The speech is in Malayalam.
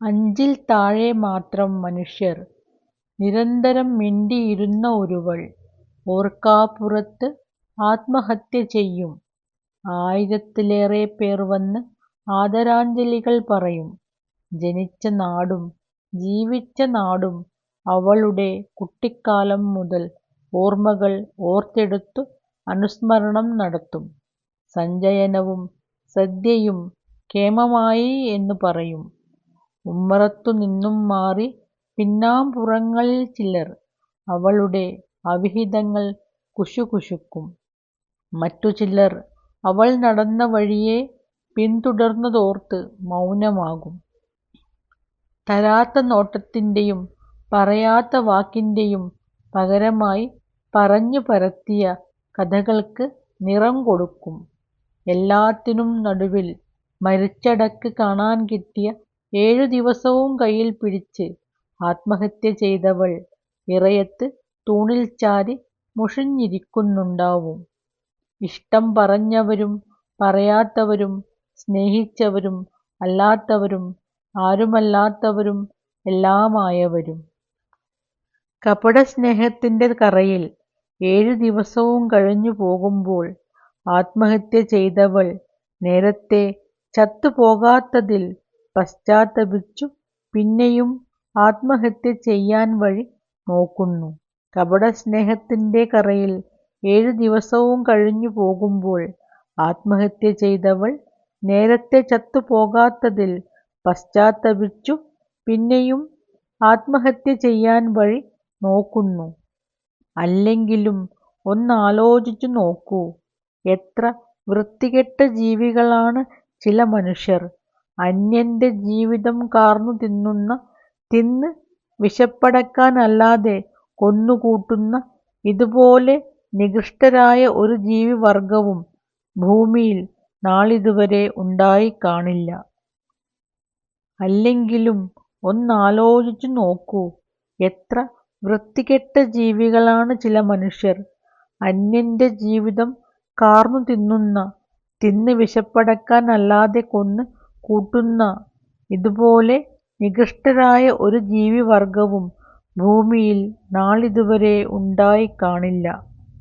അഞ്ചിൽ താഴെ മാത്രം മനുഷ്യർ. നിരന്തരം മിണ്ടിയിരുന്ന ഒരുവൾ ഓർക്കാപ്പുറത്ത് ആത്മഹത്യ ചെയ്യും. ആയിരത്തിലേറെ പേർ വന്ന് ആദരാഞ്ജലികൾ പറയും. ജനിച്ച നാടും ജീവിച്ച നാടും അവളുടെ കുട്ടിക്കാലം മുതൽ ഓർമ്മകൾ ഓർത്തെടുത്തു അനുസ്മരണം നടത്തും. സഞ്ചയനവും സദ്യയും കേമമായി എന്നു പറയും. ഉമ്മറത്തുനിന്നും മാറി പിന്നാമ്പുറങ്ങളിൽ ചിലർ അവളുടെ അവിഹിതങ്ങൾ കുശുകുശുക്കും. മറ്റു ചിലർ അവൾ നടന്ന വഴിയെ പിന്തുടർന്നതോർത്ത് മൗനമാകും. തരാത്ത നോട്ടത്തിന്റെയും പറയാത്ത വാക്കിന്റെയും പകരമായി പറഞ്ഞു പരത്തിയ കഥകൾക്ക് നിറം കൊടുക്കും. എല്ലാത്തിനും നടുവിൽ മരിച്ചടക്ക് കാണാൻ കിട്ടിയ ഏഴു ദിവസവും കയ്യിൽ പിടിച്ച് ആത്മഹത്യ ചെയ്തവൾ ഇറയത്ത് തൂണിൽ ചാരി മുഷിഞ്ഞിരിക്കുന്നുണ്ടാവും. ഇഷ്ടം പറഞ്ഞവരും പറയാത്തവരും സ്നേഹിച്ചവരും അല്ലാത്തവരും ആരുമല്ലാത്തവരും എല്ലാമായവരും. കപടസ്നേഹത്തിന്റെ കറയിൽ ഏഴു ദിവസവും കഴിഞ്ഞു പോകുമ്പോൾ ആത്മഹത്യ ചെയ്തവൾ നേരത്തെ ചത്തു പോകാത്തതിൽ പശ്ചാത്തപിച്ചു പിന്നെയും ആത്മഹത്യ ചെയ്യാൻ വഴി നോക്കുന്നു. കപടസ്നേഹത്തിന്റെ കറയിൽ ഏഴു ദിവസവും കഴിഞ്ഞു പോകുമ്പോൾ ആത്മഹത്യ ചെയ്തവൾ നേരത്തെ ചത്തു പോകാത്തതിൽ പശ്ചാത്തപിച്ചു പിന്നെയും ആത്മഹത്യ ചെയ്യാൻ വഴി നോക്കുന്നു. അല്ലെങ്കിലും ഒന്നാലോചിച്ചു നോക്കൂ. എത്ര വൃത്തികെട്ട ജീവികളാണ് ചില മനുഷ്യർ. അന്യന്റെ ജീവിതം കാർന്നു തിന്നുന്ന, തിന്ന് വിശപ്പടക്കാനല്ലാതെ കൊന്നുകൂട്ടുന്ന ഇതുപോലെ നികൃഷ്ടരായ ഒരു ജീവിവർഗവും ഭൂമിയിൽ നാളിതുവരെ ഉണ്ടായിക്കാണില്ല. അല്ലെങ്കിലും ഒന്നാലോചിച്ചു നോക്കൂ. എത്ര വൃത്തികെട്ട ജീവികളാണ് ചില മനുഷ്യർ. അന്യന്റെ ജീവിതം കാർന്നു തിന്നുന്ന, തിന്ന് വിശപ്പടക്കാനല്ലാതെ കൊന്ന് കൂട്ടുന്ന ഇതുപോലെ നികൃഷ്ടരായ ഒരു ജീവിവർഗവും ഭൂമിയിൽ നാളിതുവരെ ഉണ്ടായിക്കാണില്ല.